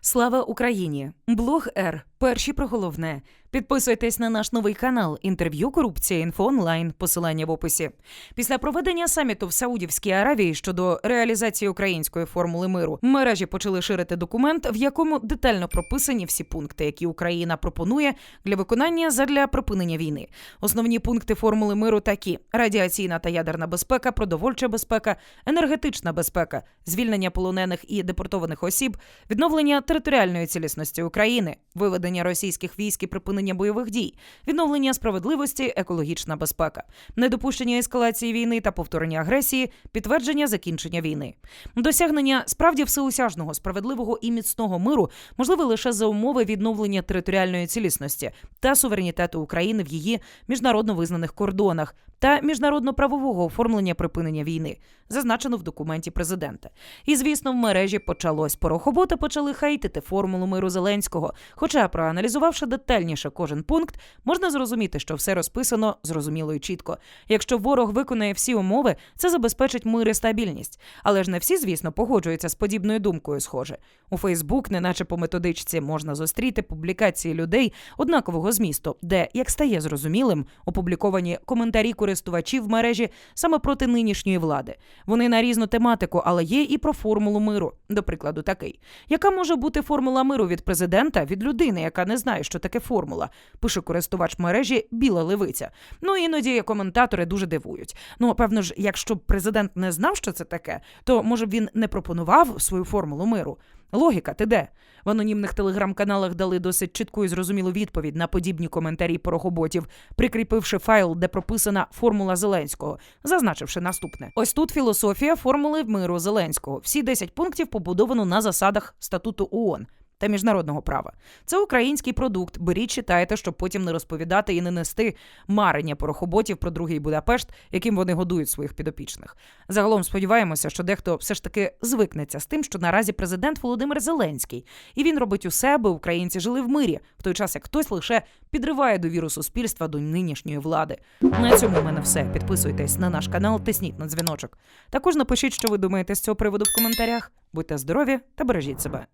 Слава Україні! Блог Р. Перші про головне. Підписуйтесь на наш новий канал. Інтерв'ю Корупція інфо онлайн. Посилання в описі. Після проведення саміту в Саудівській Аравії щодо реалізації української формули миру мережі почали ширити документ, в якому детально прописані всі пункти, які Україна пропонує для виконання задля припинення війни. Основні пункти формули миру такі: радіаційна та ядерна безпека, продовольча безпека, енергетична безпека, звільнення полонених і депортованих осіб, відновлення територіальної цілісності України, виведення російських військ і припинення бойових дій, відновлення справедливості, екологічна безпека, недопущення ескалації війни та повторення агресії, підтвердження закінчення війни. Досягнення справді всеосяжного, справедливого і міцного миру можливе лише за умови відновлення територіальної цілісності та суверенітету України в її міжнародно визнаних кордонах та міжнародно-правового оформлення припинення війни, зазначено в документі президента. І звісно, в мережі почалось порохобота, почали хейтити формулу миру Зеленського. Хоча, проаналізувавши детальніше кожен пункт, можна зрозуміти, що все розписано зрозуміло і чітко. Якщо ворог виконає всі умови, це забезпечить мир і стабільність. Але ж не всі, звісно, погоджуються з подібною думкою. Схоже, у Фейсбук, неначе по методичці, можна зустріти публікації людей однакового змісту, де, як стає зрозумілим, опубліковані коментарі користувачів в мережі саме проти нинішньої влади. Вони на різну тематику, але є і про формулу миру. До прикладу, такий: яка може бути формула миру від президента від людини, яка не знає, що таке формула? Пише користувач мережі Біла Левиця. Ну іноді коментатори дуже дивують. Ну, певно ж, якщо б президент не знав, що це таке, то може б він не пропонував свою формулу миру. Логіка, ти де? В анонімних телеграм-каналах дали досить чітку і зрозумілу відповідь на подібні коментарі порохоботів, прикріпивши файл, де прописана формула Зеленського, зазначивши наступне: ось тут філософія формули миру Зеленського. Всі 10 пунктів побудовано на засадах статуту ООН. Та міжнародного права це український продукт. Беріть, читайте, щоб потім не розповідати і не нести марення порохоботів про другий Будапешт, яким вони годують своїх підопічних. Загалом сподіваємося, що дехто все ж таки звикнеться з тим, що наразі президент Володимир Зеленський, і він робить усе, аби українці жили в мирі, в той час як хтось лише підриває довіру суспільства до нинішньої влади. На цьому в мене все. Підписуйтесь на наш канал, тисніть на дзвіночок. Також напишіть, що ви думаєте з цього приводу в коментарях. Будьте здорові та бережіть себе.